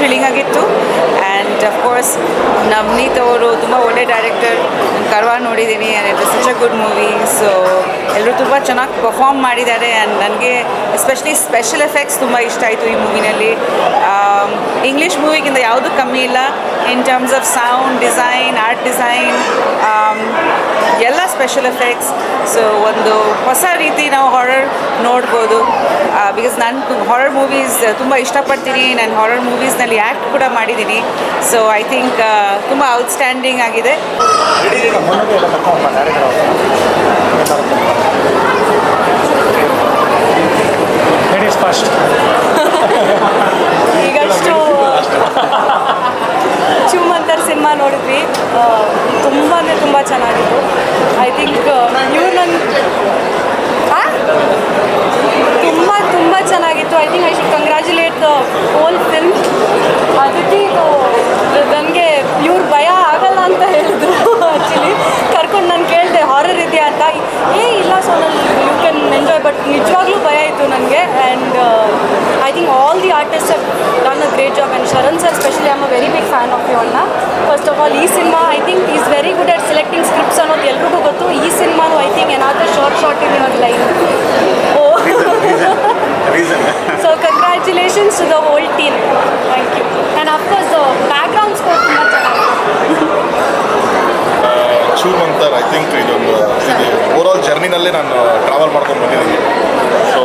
Thrilling ಆಗಿತ್ತು and of course Navneet ಅವರು ತುಂಬ ಒಳ್ಳೆ ಡೈರೆಕ್ಟರ್ ಕರ್ವಾ ನೋಡಿದ್ದೀನಿ and it such a good movie so ಎಲ್ಲರೂ ತುಂಬ ಚೆನ್ನಾಗಿ ಪರ್ಫಾರ್ಮ್ ಮಾಡಿದ್ದಾರೆ ಆ್ಯಂಡ್ ನನಗೆ ಎಸ್ಪೆಷಲಿ ಸ್ಪೆಷಲ್ ಎಫೆಕ್ಟ್ಸ್ ತುಂಬ ಇಷ್ಟ ಆಯಿತು ಈ ಮೂವಿನಲ್ಲಿ ಇಂಗ್ಲೀಷ್ ಮೂವಿಗಿಂತ ಯಾವುದೂ ಕಮ್ಮಿ ಇಲ್ಲ. In terms of sound design art design special effects so ಒಂದು ಹೊಸ ರೀತಿ ನಾವು ಹಾರರ್ ನೋಡ್ಬೋದು. ಬಿಕಾಸ್ ನಾನು ಹಾರರ್ ಮೂವೀಸ್ ತುಂಬ ಇಷ್ಟಪಡ್ತೀನಿ. ನಾನು ಹಾರರ್ ಮೂವೀಸ್ನಲ್ಲಿ ಆ್ಯಕ್ಟ್ ಕೂಡ ಮಾಡಿದ್ದೀನಿ ಸೊ ಐ ಥಿಂಕ್ ತುಂಬ ಔಟ್ಸ್ಟ್ಯಾಂಡಿಂಗ್ ಆಗಿದೆ. ಫಸ್ಟ್ ಈಗಷ್ಟು ಚುಮ್ಮಂತರ್ ಸಿನಿಮಾ ನೋಡಿದ್ವಿ ತುಂಬ ಅಂದರೆ ತುಂಬ ಚೆನ್ನಾಗಿತ್ತು ಐ ಥಿಂಕ್ ಇವ್ರು ನನ್ನ ತುಂಬ ತುಂಬ ಚೆನ್ನಾಗಿತ್ತು I think I should congratulate the whole film ಅದಕ್ಕೆ ಇದು ನನಗೆ ಇವ್ರು ಭಯ ಆಗಲ್ಲ ಅಂತ ಹೇಳಿದ್ರು ಆ್ಯಕ್ಚುಲಿ ಕರ್ಕೊಂಡು ನಾನು ಕೇಳಿದೆ ಹಾರರ್ ಇದೆಯಾ? ಅಂತ. ಏ, ಇಲ್ಲ ಸೊ ನಾನು ಯು ಕ್ಯಾನ್ ಎಂಜಾಯ್ ಬಟ್ ನಿಜವಾಗ್ಲೂ ಭಯ ಇತ್ತು ನನಗೆ and I think all the artist have done a great job and Sharan sir specially am a very big fan of you ಅಣ್ಣ ಫಸ್ಟ್ ಆಫ್ ಆಲ್ ಈ cinema I think is very good at selecting scripts ಅನ್ನೋದು ಎಲ್ರಿಗೂ ಗೊತ್ತು. ಈ ಸಿನಿಮಾನು I think ಏನಾದರೂ short short in line oh so congratulations to the whole team thank you and of course background score ತುಂಬ ಚೆನ್ನಾಗಿದೆ sure ಅಂತಾರೆ ಐ ಥಿಂಕ್ ಇದೊಂದು ಇದು ಆಲ್ ಜರ್ನಿನಲ್ಲೇ ನಾನು ಟ್ರಾವೆಲ್ ಮಾಡ್ಕೊಂಡು ಬಂದಿದ್ದೀನಿ. So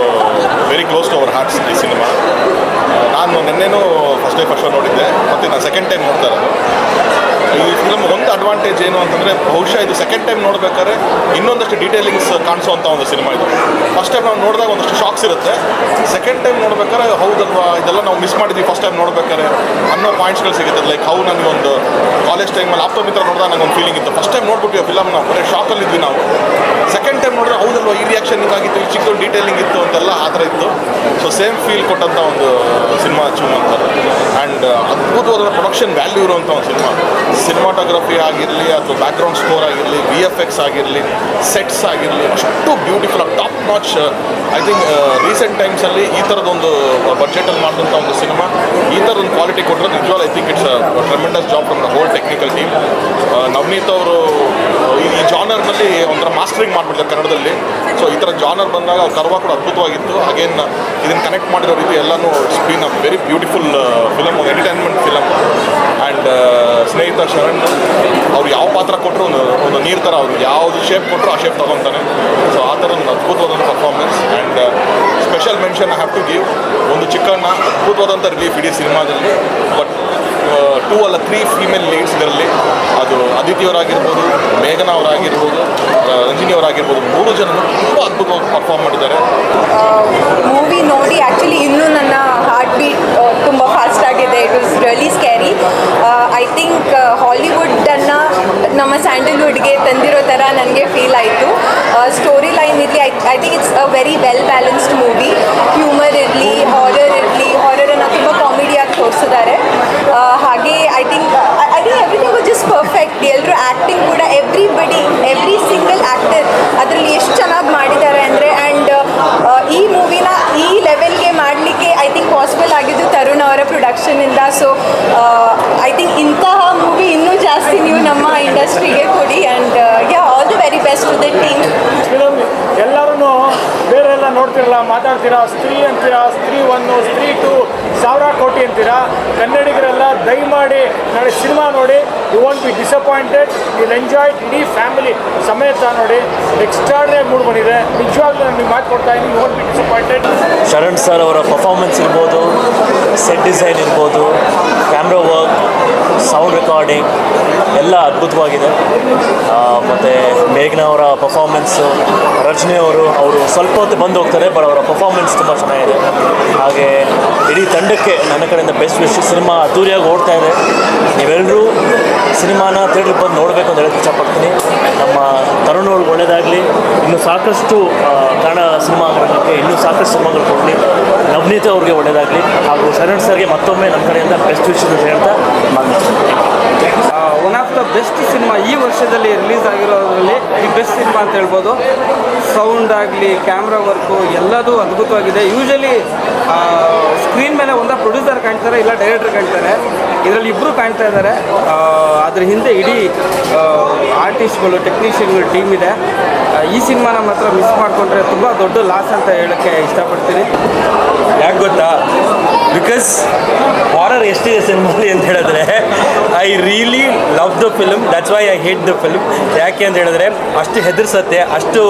very close to our hearts ಈ ಸಿನಿಮಾ ನಾನು ನಿನ್ನೆನೂ ಫಸ್ಟ್ ಡೇ ಫಸ್ಟ್ ನೋಡಿದ್ದೆ. ಮತ್ತು ನಾನು ಸೆಕೆಂಡ್ ಟೈಮ್ ನೋಡ್ತಾ ಇರೋದು. ಈ ಫಿಲಮ್ ಒಂದು ಅಡ್ವಾಂಟೇಜ್ ಏನು ಅಂತಂದರೆ ಬಹುಶಃ ಇದು ಸೆಕೆಂಡ್ ಟೈಮ್ ನೋಡ್ಬೇಕಾದ್ರೆ ಇನ್ನೊಂದಷ್ಟು ಡೀಟೇಲಿಂಗ್ಸ್ ಕಾಣಿಸುವಂಥ ಒಂದು ಸಿನಿಮಾ ಇದು. ಫಸ್ಟ್ ಟೈಮ್ ನಾವು ನೋಡಿದಾಗ ಒಂದಷ್ಟು ಶಾಕ್ಸ್ ಇರುತ್ತೆ. ಸೆಕೆಂಡ್ ಟೈಮ್ ನೋಡ್ಬೇಕಾದ್ರೆ ಹೌದಲ್ವಾ, ಇದೆಲ್ಲ ನಾವು ಮಿಸ್ ಮಾಡಿದ್ವಿ ಫಸ್ಟ್ ಟೈಮ್ ನೋಡ್ಬೇಕಾದ್ರೆ ಅನ್ನೋ ಪಾಯಿಂಟ್ಸ್ಗಳು ಸಿಗುತ್ತೆ. ಲೈಕ್ ಹೌ ನನಗೆ ಒಂದು ಕಾಲೇಜ್ ಟೈಮಲ್ಲಿ ಆಪ್ತೋ ಮಿತ್ರ ನೋಡಿದಾಗ ನನಗೆ ಒಂದು ಫೀಲಿಂಗ್ ಇತ್ತು. ಫಸ್ಟ್ ಟೈಮ್ ನೋಡ್ಬಿಟ್ಟು ಫಿಲಮ್ ನಾವು ಬರೀ ಶಾಕಲ್ಲಿದ್ವಿ ನಾವು. ಸೆಕೆಂಡ್ ಟೈಮ್ ನೋಡಿದ್ರೆ ಹೌದಲ್ವಾ ಈ ಆಗಿತ್ತು ಈ ಚಿಕ್ಕ ಡೀಟೇಲಿಂಗ್ ಇತ್ತು ಅಂತೆಲ್ಲ ಆ ಥರ ಇತ್ತು. ಸೊ ಸೇಮ್ ಫೀಲ್ ಕೊಟ್ಟಂಥ ಒಂದು ಸಿನಿಮಾ ಚೂಮ್ ಅಂತ. ಆ್ಯಂಡ್ ಅದ್ಭುತವಾದ ಪ್ರೊಡಕ್ಷನ್ ವ್ಯಾಲ್ಯೂ ಇರುವಂಥ ಒಂದು ಸಿನಿಮಾ ಸಿನಿಮಾಟೋಗ್ರಫಿ ಆಗಿರಲಿ ಅಥವಾ ಬ್ಯಾಕ್ಗ್ರೌಂಡ್ ಸ್ಕೋರ್ ಆಗಿರಲಿ ವಿ ಎಫ್ ಎಕ್ಸ್ ಆಗಿರಲಿ ಸೆಟ್ಸ್ ಆಗಿರಲಿ ಅಷ್ಟು beautiful top notch I think recent ಟೈಮ್ಸಲ್ಲಿ ಈ ಥರದೊಂದು ಬಜೆಟಲ್ಲಿ ಮಾಡಿದಂಥ ಒಂದು ಸಿನಿಮಾ ಈ ಥರದೊಂದು ಕ್ವಾಲಿಟಿ ಕೊಟ್ಟರೆ ನಿಜವಾಗ್ I think it's tremendous job from the whole technical team Navneet ಅವರು ಈ ಈ ಜಾನರ್ನಲ್ಲಿ ಒಂಥರ ಮಾಸ್ಟರಿಂಗ್ ಮಾಡಿಬಿಡ್ತಾರೆ ಕನ್ನಡದಲ್ಲಿ. ಸೊ ಈ ಥರ ಜಾನರ್ ಬಂದಾಗ ಕರ್ವ ಕೂಡ ಅದ್ಭುತವಾಗಿತ್ತು. ಅಗೇನ್ ಇದನ್ನು ಕನೆಕ್ಟ್ ಮಾಡಿರೋ ರೀತಿ ಎಲ್ಲನೂ screen a very beautiful film entertainment film and ಸ್ನೇಹಿತ ಶರಣ್, ಅವ್ರು ಯಾವ ಪಾತ್ರ ಕೊಟ್ಟರು ಒಂದು ಒಂದು ನೀರು ಥರ ಅವ್ರು ಯಾವುದು ಶೇಪ್ ಕೊಟ್ಟರು ಆ ಶೇಪ್ ತಗೊತಾನೆ. ಸೊ ಆ ಥರ ಒಂದು ಅದ್ಭುತವಾದಂಥ performance and special mention I have to give ಒಂದು ಚಿಕ್ಕಣ್ಣ ಅದ್ಭುತವಾದಂಥ ರಿಲೀಫ್ ಇಡೀ ಸಿನಿಮಾದಲ್ಲಿ ಬಟ್ ಟೂ ಅಲ್ಲ ತ್ರೀ ಫೀಮೇಲ್ ಲೀಡ್ಸ್ ಇದರಲ್ಲಿ. ಅದು ಅದಿತಿಯವರಾಗಿರ್ಬೋದು ಮೇಘನಾ ಅವರಾಗಿರ್ಬೋದು ರಂಜಿನಿ ಅವರಾಗಿರ್ಬೋದು. ಮೂರು ಜನ ತುಂಬ ಅದ್ಭುತವಾಗಿ ಪರ್ಫಾರ್ಮ್ ಮಾಡಿದ್ದಾರೆ. ಮೂವಿ ನೋಡಿ ಆ್ಯಕ್ಚುಲಿ ಇನ್ನೂ ನನ್ನ ಹಾರ್ಟ್ ಬೀಟ್ ತುಂಬ ಫಾಸ್ಟ್ ಆಗಿದೆ. It was really scary I think ಹಾಲಿವುಡ್ಡನ್ನು ನಮ್ಮ ಸ್ಯಾಂಡಲ್ವುಡ್ಗೆ ತಂದಿರೋ ಥರ ನನಗೆ ಫೀಲ್ ಆಯಿತು. ಸ್ಟೋರಿ ಲೈನ್ ಇರಲಿ I I think it's a very well balanced movie humour ಇರಲಿ ಹಾರರ್ ಇರಲಿ ತೋರಿಸಿದ್ದಾರೆ. ಹಾಗೆ I think I think everything was just perfect ಎಲ್ಲರೂ ಆ್ಯಕ್ಟಿಂಗ್ ಕೂಡ ಎವ್ರಿಬಡಿ ಎವ್ರಿ ಸಿಂಗಲ್ ಆ್ಯಕ್ಟರ್ ಅದರಲ್ಲಿ ಎಷ್ಟು ಚೆನ್ನಾಗಿ ಮಾಡಿದ್ದಾರೆ ಅಂದರೆ ಆ್ಯಂಡ್ ಈ ಮೂವಿನ ಈ ಲೆವೆಲ್ಗೆ ಮಾಡಲಿಕ್ಕೆ ಐ ಥಿಂಕ್ ಪಾಸಿಬಲ್ ಆಗಿದ್ದು ತರುಣ್ ಅವರ ಪ್ರೊಡಕ್ಷನಿಂದ ಸೊ ಐ ಥಿಂಕ್ ಇಂತಹ ಮೂವಿ ಇನ್ನೂ ಜಾಸ್ತಿ ನೀವು ನಮ್ಮ ಇಂಡಸ್ಟ್ರಿಗೆ ಕೊಡಿ and yeah all the very best to the team film ಎಲ್ಲರೂ ಬೇರೆ ಎಲ್ಲ ನೋಡ್ತಿರಲ್ಲ, ಮಾತಾಡ್ತೀರಾ? ಸ್ತ್ರೀ ಅಂತೀರಾ? ಸ್ತ್ರೀ ಒನ್ನು ಸ್ತ್ರೀ ಟು ಸಾವಿರ ಕೋಟಿ ಅಂತೀರಾ? ಕನ್ನಡಿಗರೆಲ್ಲ ದಯಮಾಡಿ ನಾಳೆ ಸಿನಿಮಾ ನೋಡಿ. You won't be disappointed will enjoy ಇಡೀ ಫ್ಯಾಮಿಲಿ ಸಮೇತ ನೋಡಿ. ಎಕ್ಸ್ಟ್ರಾಡ್ನೇ ಮೂಡ್ ಬಂದಿದೆ. ನಿಜವಾಗ್ಲೂ ನಾನು ನಿಮ್ಗೆ ಮಾತು ಕೊಡ್ತಾ ಇದ್ದೀನಿ. You won't be disappointed Sharan sir ಅವರ ಪರ್ಫಾರ್ಮೆನ್ಸ್ ಇರ್ಬೋದು ಸೆಟ್ ಡಿಸೈನ್ ಇರ್ಬೋದು ಕ್ಯಾಮ್ರಾ ವರ್ಕ್ ಸೌಂಡ್ ರೆಕಾರ್ಡಿಂಗ್ ಎಲ್ಲ ಅದ್ಭುತವಾಗಿದೆ. ಮತ್ತು ಮೇಘ್ನವರ ಪರ್ಫಾರ್ಮೆನ್ಸು ರಜನಿ ಅವರು ಅವರು ಸ್ವಲ್ಪ ಹೊತ್ತು ಬಂದು ಹೋಗ್ತಾರೆ ಬಟ್ ಅವರ ಪರ್ಫಾರ್ಮೆನ್ಸ್ ತುಂಬ ಚೆನ್ನಾಗಿದೆ. ಹಾಗೆ ಇಡೀ ತಂಡಕ್ಕೆ ನನ್ನ ಕಡೆಯಿಂದ ಬೆಸ್ಟ್ ವಿಶ್ ಸಿನಿಮಾ ಅದ್ದೂರಿಯಾಗಿ ಓಡ್ತಾ ಇದೆ. ನೀವೆಲ್ಲರೂ ಸಿನಿಮಾನ ಥಿಯೇಟ್ರಿಗೆ ಬಂದು ನೋಡಬೇಕು ಅಂತ ಹೇಳಕ್ಕೆ ಇಷ್ಟಪಡ್ತೀನಿ. ನಮ್ಮ ತರುಣ ಅವ್ರಿಗೆ ಒಳ್ಳೆಯದಾಗಲಿ ಇನ್ನೂ ಸಾಕಷ್ಟು ಕನ್ನಡ ಸಿನಿಮಾ ರಂಗಕ್ಕೆ ಇನ್ನೂ ಸಾಕಷ್ಟು ಸಿನಿಮಾಗಳು ಕೊಡಲಿ. ನವನೀತ ಅವ್ರಿಗೆ ಒಳ್ಳೆಯದಾಗಲಿ ಹಾಗೂ ಶರಣ್ ಸರ್ಗೆ ಮತ್ತೊಮ್ಮೆ ನಮ್ಮ ಕಡೆಯಿಂದ ಬೆಸ್ಟ್ ವಿಶ್ ಅಂತ ಹೇಳ್ತಾ ಮಾತಾಡ್ತೀನಿ one of the best cinema ಈ ವರ್ಷದಲ್ಲಿ ರಿಲೀಸ್ ಆಗಿರೋದ್ರಲ್ಲಿ ಈ ಬೆಸ್ಟ್ ಸಿನಿಮಾ ಅಂತ ಹೇಳ್ಬೋದು. ಸೌಂಡ್ ಆಗಲಿ ಕ್ಯಾಮ್ರಾ ವರ್ಕು ಎಲ್ಲದೂ ಅದ್ಭುತವಾಗಿದೆ. ಯೂಶಲಿ ಸ್ಕ್ರೀನ್ ಮೇಲೆ ಒಂದ ಪ್ರೊಡ್ಯೂಸರ್ ಕಾಣ್ತಾರೆ, ಇಲ್ಲ ಡೈರೆಕ್ಟರ್ ಕಾಣ್ತಾರೆ. ಇದರಲ್ಲಿ ಇಬ್ಬರು ಕಾಣ್ತಾ ಇದ್ದಾರೆ. ಅದ್ರ ಹಿಂದೆ ಇಡೀ ಆರ್ಟಿಸ್ಟ್ಗಳು ಟೆಕ್ನಿಷಿಯನ್ಗಳು ಟೀಮ್ ಇದೆ. ಈ ಸಿನಿಮಾನ ಮಾತ್ರ ಮಿಸ್ ಮಾಡಿಕೊಂಡ್ರೆ ತುಂಬ ದೊಡ್ಡ ಲಾಸ್ ಅಂತ ಹೇಳೋಕ್ಕೆ ಇಷ್ಟಪಡ್ತೀನಿ. ಯಾಕೆ ಗೊತ್ತಾ? ಬಿಕಾಸ್ ಹಾರರ್ ಎಷ್ಟಿದೆ ಸಿನಿಮಾಲಿ ಅಂತ ಹೇಳಿದ್ರೆ I really love the film that's why I hate the film ಯಾಕೆ ಅಂತ ಹೇಳಿದ್ರೆ, ಅಷ್ಟು ಹೆದರ್ಸತ್ತೆ, ಅಷ್ಟು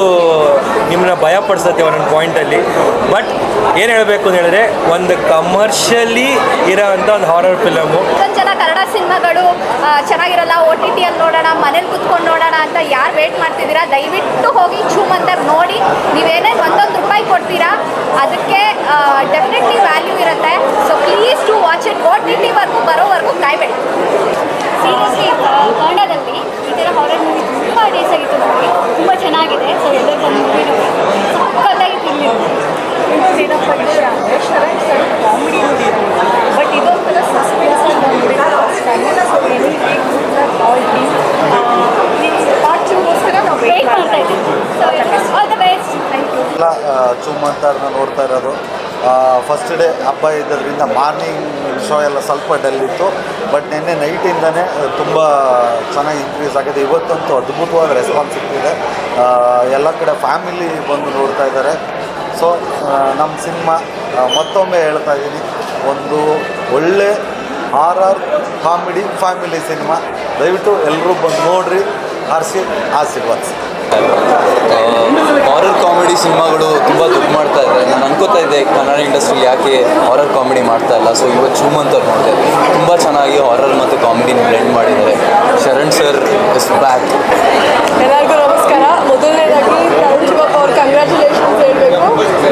ನಿಮ್ಮನ್ನ ಭಯ ಪಡಿಸತ್ತೆ ಒಂದೊಂದು ಪಾಯಿಂಟಲ್ಲಿ ಬಟ್ ಏನು ಹೇಳಬೇಕು ಅಂತ ಹೇಳಿದ್ರೆ, ಒಂದು ಕಮರ್ಷಿಯಲಿ ಇರೋವಂಥ ಒಂದು ಹಾರರ್ ಫಿಲಮು ಜನ ಕನ್ನಡ ಸಿನಿಮಾಗಳು ಚೆನ್ನಾಗಿರಲ್ಲ ಓ ಟಿ ಟಿಯಲ್ಲಿ ನೋಡೋಣ, ಮನೇಲಿ ಕುತ್ಕೊಂಡು ನೋಡೋಣ ಅಂತ ಯಾರು ವೇಟ್ ಮಾಡ್ತಿದ್ದೀರಾ? ದಯವಿಟ್ಟು ಹೋಗಿ ಚೂಮ್ ಅಂತ ನೋಡಿ. ನೀವೇನೇ ಒಂದೊಂದು ರೂಪಾಯಿ ಕೊಡ್ತೀರಾ, ಅದಕ್ಕೆ ಡೆಫಿನೆಟ್ಲಿ ವ್ಯಾಲ್ಯೂ ಇರುತ್ತೆ. So please to watch it O T ಟಿವರೆಗೂ ಬರೋವರೆಗೂ ಕಾಯ್ಬೇಡಿ ಸೀರಿಯಸ್ಲಿ ಕನ್ನಡದಲ್ಲಿ ಈ ಥರ ಹಾರರ್ ಮೂವಿ ತುಂಬ ಡೇಸ್ ಆಗಿತ್ತು ನೋಡಿ ತುಂಬ ಚೆನ್ನಾಗಿದೆ ಸೊ ಎಲ್ಲರೂ ಬಂದು ಮೂವಿ ನೋಡಿ ಸಕ್ಕತ್ತಾಗಿ ಫಿಲ್ಮ್ ಏನಪ್ಪ ಇಷ್ಟ ಅಂದರೆ ಶರಣ್ ಸರ್ ಕಾಮಿಡಿ ಬಟ್ ಇದೊಂಥರ ಸಸ್ಪೆನ್ಸ್ ಪಾರ್ಟ್ ಟೂಗೋಸ್ಕರ ನಾವು ವೇಟ್ ಮಾಡ್ತಾ ಇದ್ದೀವಿ ಸೊ ಆಲ್ ಎಲ್ಲ ನೋಡ್ತಾ ಇರೋದು. ಫಸ್ಟ್ ಡೇ ಹಬ್ಬ ಇದ್ದದ್ರಿಂದ ಮಾರ್ನಿಂಗ್ ಶೋ ಎಲ್ಲ ಸ್ವಲ್ಪ ಡಲ್ ಇತ್ತು. ಬಟ್ ನಿನ್ನೆ ನೈಟಿಂದನೇ ತುಂಬ ಚೆನ್ನಾಗಿ ಇನ್ಕ್ರೀಸ್ ಆಗಿದೆ. ಇವತ್ತಂತೂ ಅದ್ಭುತವಾದ ರೆಸ್ಪಾನ್ಸ್ ಸಿಕ್ಕಿದೆ. ಎಲ್ಲ ಕಡೆ ಫ್ಯಾಮಿಲಿ ಬಂದು ನೋಡ್ತಾ ಇದ್ದಾರೆ. ಸೊ ನಮ್ಮ ಸಿನಿಮಾ ಮತ್ತೊಮ್ಮೆ ಹೇಳ್ತಾ ಇದ್ದೀನಿ. ಒಂದು ಒಳ್ಳೆ R R comedy family cinema. ದಯವಿಟ್ಟು ಎಲ್ಲರೂ ಬಂದು ನೋಡ್ರಿ. ಹರಿಸಿ ಆಶೀರ್ವಾದಿಸಿ ಹಾರರ್ ಕಾಮಿಡಿ ಸಿನಿಮಾಗಳು ತುಂಬ ದುಡ್ಡು ಮಾಡ್ತಾ ಇದೆ ನಾನು ಅನ್ಕೋತಾ ಇದ್ದೆ ಕನ್ನಡ ಇಂಡಸ್ಟ್ರಿ ಯಾಕೆ ಹಾರರ್ ಕಾಮಿಡಿ ಮಾಡ್ತಾ ಇಲ್ಲ. ಸೊ ಇವತ್ತು ಚೂಮ್ ಅಂತ ನೋಡಿದೆ. ತುಂಬ ಚೆನ್ನಾಗಿ ಹಾರರ್ ಮತ್ತು ಕಾಮಿಡಿನ ಬ್ಲೆಂಡ್ ಮಾಡಿದ್ದಾರೆ. ಶರಣ್ ಸರ್ ಇಸ್ ಬ್ಯಾಕ್ ಎಲ್ಲರಿಗೂ ನಮಸ್ಕಾರ ಮೊದಲನೇದಾಗಿ ತರುಣ್ ಶಿವಪ್ಪ ಅವ್ರ ಕಂಗ್ರ್ಯಾಚುಲೇಷನ್ಸ್ ಹೇಳಬೇಕು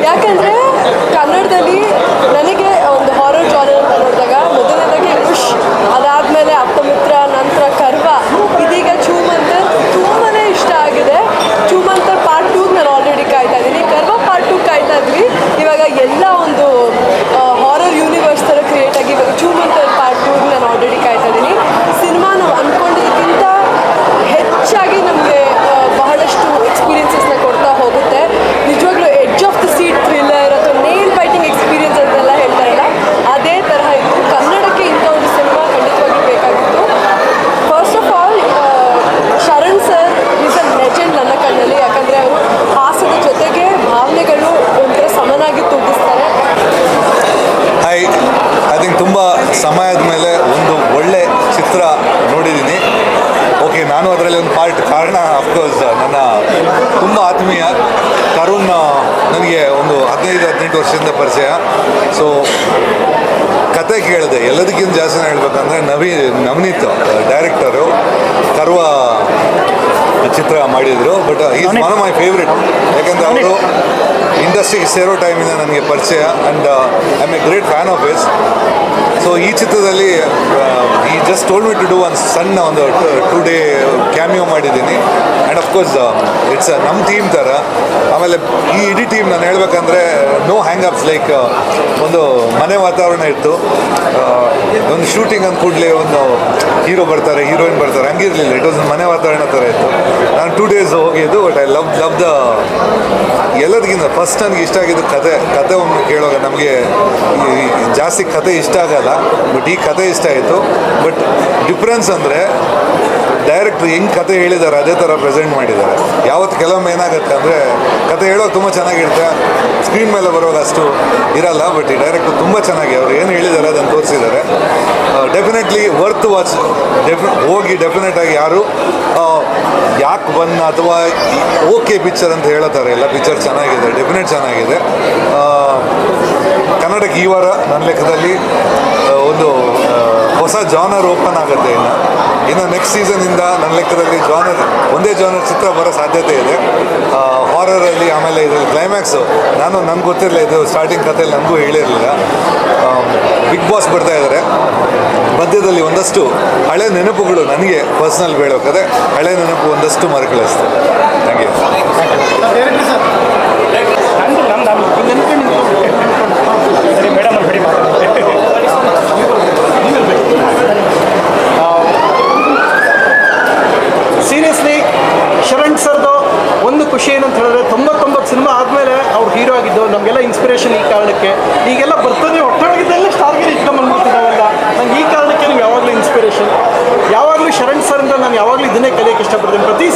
ಯಾಕಂದರೆ ಕನ್ನಡದಲ್ಲಿ ನನಗೆ ಒಂದು ಹಾರರ್ ಜಾನರ್ ಅಂತ ನೋಡಿದಾಗ ಮೊದಲನೇದಾಗಿ ಖುಷ್ ಅದಾದಮೇಲೆ ಅಪ್ಪಮಿತ್ರ ನಂತರ ಕರ್ವ ಇದೀಗ ಚೂಮಂತರ್ ತುಂಬಾ ಇಷ್ಟ ಆಗಿದೆ ಚೂಮಂತರ್ ಪಾರ್ಟ್ ಟೂಗೆ ನಾನು ಆಲ್ರೆಡಿ ಕಾಯ್ತಾ ಇದ್ದೀನಿ ಕರ್ವ ಪಾರ್ಟ್ ಟೂ ಕಾಯ್ತಾ ಇದ್ವಿ ಇವಾಗ ಎಲ್ಲ ಒಂದು ಹಾರರ್ ಯೂನಿವರ್ಸ್ ಥರ ಕ್ರಿಯೇಟ್ ಆಗಿ ಇವಾಗ ಚೂಮಂತರ್ ಪಾರ್ಟ್ ಟೂಗೆ ನಾನು ಆಲ್ರೆಡಿ ಕಾಯ್ತಾ ಇದ್ದೀನಿ ಸಿನಿಮಾ ನಾವು ಅಂದ್ಕೊಂಡಿದ್ದಕ್ಕಿಂತ ಹೆಚ್ಚಾಗಿ ನಮಗೆ ಬಹಳಷ್ಟು ಎಕ್ಸ್ಪೀರಿಯನ್ಸಸ್ನ ಕೊಡ್ತಾ ಹೋಗುತ್ತೆ ನಿಜವಾಗ್ಲೂ edge of the seat thriller ಅಥವಾ ನೇಲ್ ಬೈಟಿಂಗ್ ಎಕ್ಸ್ಪೀರಿಯನ್ಸ್ ಅಂತೆಲ್ಲ ಹೇಳ್ತಾರಲ್ಲ ಅದೇ ತರಹ ಇತ್ತು ಕನ್ನಡಕ್ಕೆ ಇಂಥ ಒಂದು ಸಿನಿಮಾ ಖಂಡಿತವಾಗಿ ಬೇಕಾಗಿತ್ತು first of all Sharan sir is a legend ನನ್ನ ಕಣ್ಣಲ್ಲಿ ಯಾಕಂದರೆ ಅವರು ಹಾಸದ ಜೊತೆಗೆ ಭಾವನೆಗಳು ಒಂಥರ ಸಮನಾಗಿ ತುಂಬಿಸ್ತಾರೆ ಹಾಯ್ ಐ ಥಿಂಕ್ ತುಂಬ ಸಮಯದ ಮೇಲೆ ಒಂದು ಒಳ್ಳೆ ಚಿತ್ರ ನೋಡಿದ್ದೀನಿ ಓಕೆ ನಾನು ಅದರಲ್ಲಿ ಒಂದು ಪಾರ್ಟ್ ಕಾರಣ ಅಫ್ಕೋರ್ಸ್ ನನ್ನ ತುಂಬ ಆತ್ಮೀಯ ತರುಣ್ ನನಗೆ ಒಂದು ಹದಿನೈದು ಹದಿನೆಂಟು ವರ್ಷದಿಂದ ಪರಿಚಯ. ಸೊ ಕತೆ ಕೇಳಿದೆ. ಎಲ್ಲದಕ್ಕಿಂತ ಜಾಸ್ತಿ ಹೇಳ್ಬೇಕಂದ್ರೆ ನವೀ ನವನೀತ್ ಡೈರೆಕ್ಟರು ಕರ್ವ ಚಿತ್ರ ಮಾಡಿದರು but is one of my favourite ಯಾಕಂದರೆ ಅವರು ಇಂಡಸ್ಟ್ರಿಗೆ ಸೇರೋ ಟೈಮಿಂದ ನನಗೆ ಪರಿಚಯ and I am a great fan of his so ಈ ಚಿತ್ರದಲ್ಲಿ ಈ just told me to do one ಸಣ್ಣ ಒಂದು ಟೂ ಡೇ ಕ್ಯಾಮಿಯೋ ಮಾಡಿದ್ದೀನಿ. ಆ್ಯಂಡ್ ಅಫ್ಕೋರ್ಸ್ ಇಟ್ಸ್ ನಮ್ಮ ಟೀಮ್ ಥರ ಆಮೇಲೆ ಈ ಇಡೀ ಟೀಮ್ ನಾನು ಹೇಳ್ಬೇಕಂದ್ರೆ ನೋ ಹ್ಯಾಂಗ್ ಅಪ್ಸ್ ಲೈಕ್ ಒಂದು ಮನೆ ವಾತಾವರಣ ಇತ್ತು. ಒಂದು ಶೂಟಿಂಗ್ ಅಂದ ಕೂಡಲೇ ಒಂದು ಹೀರೋ ಬರ್ತಾರೆ ಹೀರೋಯಿನ್ ಬರ್ತಾರೆ ಹಂಗಿರಲಿಲ್ಲ. ಇಟ್ ವಾಸ್ ಮನೆ ವಾತಾವರಣ ಥರ ಇತ್ತು. ನಾನು ಟೂ ಡೇಸ್ ಹೋಗಿದ್ದು but I love love the ಎಲ್ಲರಿಗಿಂತ ಫಸ್ಟ್ ನನಗೆ ಇಷ್ಟ ಆಗಿದ್ದು ಕತೆ ಕತೆ ಒಮ್ಮೆ ಕೇಳುವಾಗ ನಮಗೆ ಜಾಸ್ತಿ ಕತೆ ಇಷ್ಟ ಆಗಲ್ಲ ಬಟ್ ಈ ಕತೆ ಇಷ್ಟ ಆಯಿತು. ಬಟ್ ಡಿಫ್ರೆನ್ಸ್ ಅಂದರೆ ಡೈರೆಕ್ಟ್ರು ಹೆಂಗೆ ಕತೆ ಹೇಳಿದ್ದಾರೆ ಅದೇ ಥರ ಪ್ರೆಸೆಂಟ್ ಮಾಡಿದ್ದಾರೆ. ಯಾವತ್ತು ಕೆಲವೊಮ್ಮೆ ಏನಾಗುತ್ತೆ ಅಂದರೆ ಕತೆ ಹೇಳೋಕೆ ತುಂಬ ಚೆನ್ನಾಗಿರುತ್ತೆ ಸ್ಕ್ರೀನ್ ಮೇಲೆ ಬರೋದು ಅಷ್ಟು ಇರಲ್ಲ ಬಟ್ ಈ ಡೈರೆಕ್ಟ್ರು ತುಂಬ ಚೆನ್ನಾಗಿ ಅವ್ರು ಏನು ಹೇಳಿದ್ದಾರೆ ಅದನ್ನು ತೋರಿಸಿದ್ದಾರೆ. ಡೆಫಿನೆಟ್ಲಿ ವರ್ತ್ ವಾಚ್ ಡೆಫಿ ಹೋಗಿ ಡೆಫಿನೆಟಾಗಿ ಯಾರು ಯಾಕೆ ಬನ್ ಅಥವಾ ಓಕೆ ಪಿಕ್ಚರ್ ಅಂತ ಹೇಳ್ತಾರೆ ಎಲ್ಲ ಪಿಕ್ಚರ್ ಚೆನ್ನಾಗಿದೆ ಡೆಫಿನೆಟ್ ಚೆನ್ನಾಗಿದೆ. ಕನ್ನಡಕ್ಕೆ ಈ ವಾರ ನನ್ನ ಲೆಕ್ಕದಲ್ಲಿ ಒಂದು ಹೊಸ ಜಾನರ್ ಓಪನ್ ಆಗುತ್ತೆ ಇನ್ನು. ಇನ್ನು ನೆಕ್ಸ್ಟ್ ಸೀಸನಿಂದ ನನ್ನ ಲೆಕ್ಕದಲ್ಲಿ ಜಾನರ್ ಒಂದೇ ಜಾನರ್ ಚಿತ್ರ ಬರೋ ಸಾಧ್ಯತೆ ಇದೆ. ಹಾರರಲ್ಲಿ ಆಮೇಲೆ ಇದರಲ್ಲಿ ಕ್ಲೈಮ್ಯಾಕ್ಸು ನಾನು, ನಂಗೆ ಗೊತ್ತಿರಲಿಲ್ಲ, ಇದು ಸ್ಟಾರ್ಟಿಂಗ್ ಕಥೆಯಲ್ಲಿ ನನಗೂ ಹೇಳಿರಲಿಲ್ಲ. ಬಿಗ್ ಬಾಸ್ ಬರ್ತಾ ಇದ್ದಾರೆ ಮಧ್ಯದಲ್ಲಿ ಒಂದಷ್ಟು ಹಳೆ ನೆನಪುಗಳು ನನಗೆ ಪರ್ಸ್ನಲ್ ಬೇಡಬೇಕಾದ್ರೆ ಹಳೆ ನೆನಪು ಒಂದಷ್ಟು ಮರುಕಳಿಸ್ತು. ಥ್ಯಾಂಕ್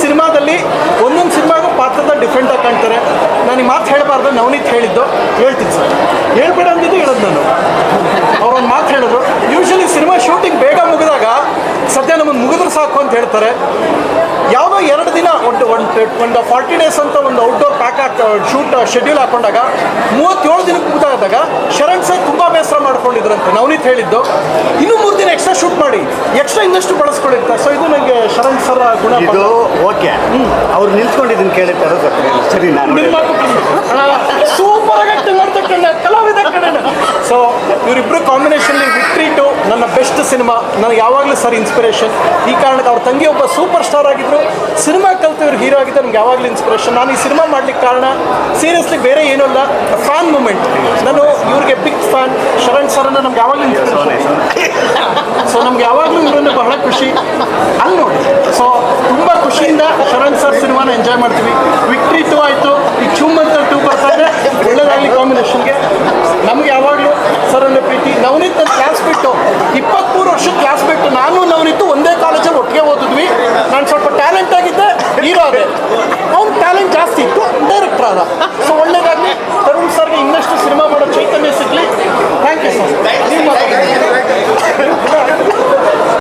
ಸಿನಿಮಾದಲ್ಲಿ ಒಂದೊಂದು ಸಿನಿಮಾಗೂ ಪಾತ್ರದ ಡಿಫ್ರೆಂಟಾಗಿ ಕಾಣ್ತಾರೆ. ನಾನು ಈ ಮಾತು ಹೇಳಬಾರ್ದು, ನವನೀತ್ ಹೇಳಿದ್ದು, ಹೇಳ್ತೀನಿ ಸರ್. ಹೇಳ್ಬೇಡ ಅಂದಿದ್ದು ಹೇಳೋದು ನಾನು. ಅವ್ರೊಂದು ಮಾತು ಹೇಳಿದ್ರು ಯೂಶ್ವಲಿ ಸಿನಿಮಾ ಶೂಟಿಂಗ್ ಬೇಗ ಮುಗಿದಾಗ ಸದ್ಯ ನಮ್ಮನ್ನು ಮುಗಿದ್ರು ಸಾಕು ಅಂತ ಹೇಳ್ತಾರೆ. ಯಾವುದೋ ಎರಡು ದಿನ ಒಂದು ಒಂದು ಒಂದು ಫಾರ್ಟಿ ಡೇಸ್ ಅಂತ ಒಂದು ಔಟ್ಡೋರ್ ಪ್ಯಾಕ್ ಹಾಕಿ ಶೂಟ್ ಶೆಡ್ಯೂಲ್ ಹಾಕೊಂಡಾಗ ಮೂವತ್ತೇಳು ದಿನಕ್ಕೆ ಮುಗಿದಾದಾಗ ಶರಣ್ ಸರ್ ತುಂಬ ಬೇಸರ ಮಾಡ್ಕೊಂಡಿದ್ರಂತೆ. ನವನೀತ್ ಹೇಳಿದ್ದು ಇನ್ನು ಮೂರು ದಿನ ಎಕ್ಸ್ಟ್ರಾ ಶೂಟ್ ಮಾಡಿ ಎಕ್ಸ್ಟ್ರಾ ಇನ್ನಷ್ಟು ಬಳಸ್ಕೊಂಡಿರ್ತಾರೆ ಸೊ ಇದು ನನಗೆ ಶರಣ್ ಸರ್ ಗುಣ ಇದು ಓಕೆ. ಅವ್ರು ನಿಲ್ಸ್ಕೊಂಡಿದ್ದೀನಿ ಕೇಳಿರ್ತಾರೋ ಸರಿ ನಾನು ಸೂಪರ್ ಆಗಿ ಮಾಡ್ತಕ್ಕಂಥ ಕಲಾವಿದ ಕಡೆ ಸೊ ಇವರಿಬ್ಬರು ಕಾಂಬಿನೇಷನ್ಲಿ ವಿಕ್ಟ್ರಿ ಟು ನನ್ನ ಬೆಸ್ಟ್ ಸಿನಿಮಾ ನನಗೆ ಯಾವಾಗಲೂ ಸರ್ ಇನ್ಸ್ಪಿರೇಷನ್ ಈ ಕಾರಣಕ್ಕೆ ಅವ್ರ ತಂಗಿ ಒಬ್ಬ ಸೂಪರ್ ಸ್ಟಾರ್ ಆಗಿದ್ರು. ಸಿನಿಮಾ ಕಲಿತು ಇವ್ರು ಹೀರೋ ಆಗಿದ್ದು ನನಗೆ ಯಾವಾಗಲೂ ಇನ್ಸ್ಪಿರೇಷನ್ ನಾನು ಈ ಸಿನಿಮಾ ಮಾಡ್ಲಿಕ್ಕೆ ಕಾರಣ ಸೀರಿಯಸ್ಲಿ ಬೇರೆ ಏನೂ ಇಲ್ಲ ಫ್ಯಾನ್ ಮೂಮೆಂಟ್ ನಾನು ಇವ್ರಿಗೆ ಬಿಗ್ ಫ್ಯಾನ್ ಶರಣ್ ಸರ್ನ ನಮ್ಗೆ ಯಾವಾಗಲೂ ಇನ್ಸ್ಪಿರೇಷನ್ ಸೊ ನಮ್ಗೆ ಯಾವಾಗಲೂ ಇವರನ್ನು ಬಹಳ ಖುಷಿ. ಅಲ್ಲಿ ನೋಡಿ. ಸೊ ತುಂಬ ಖುಷಿಯಿಂದ ಶರಣ್ ಸರ್ ಸಿನಿಮಾನ ಎಂಜಾಯ್ ಮಾಡ್ತೀವಿ. ವಿಕ್ಟ್ರಿ ಟು ಆಯಿತು. ಈ ಚೂಮ್ ಅಂತ ಟೂ ಬರ್ತಾ ಇದೆ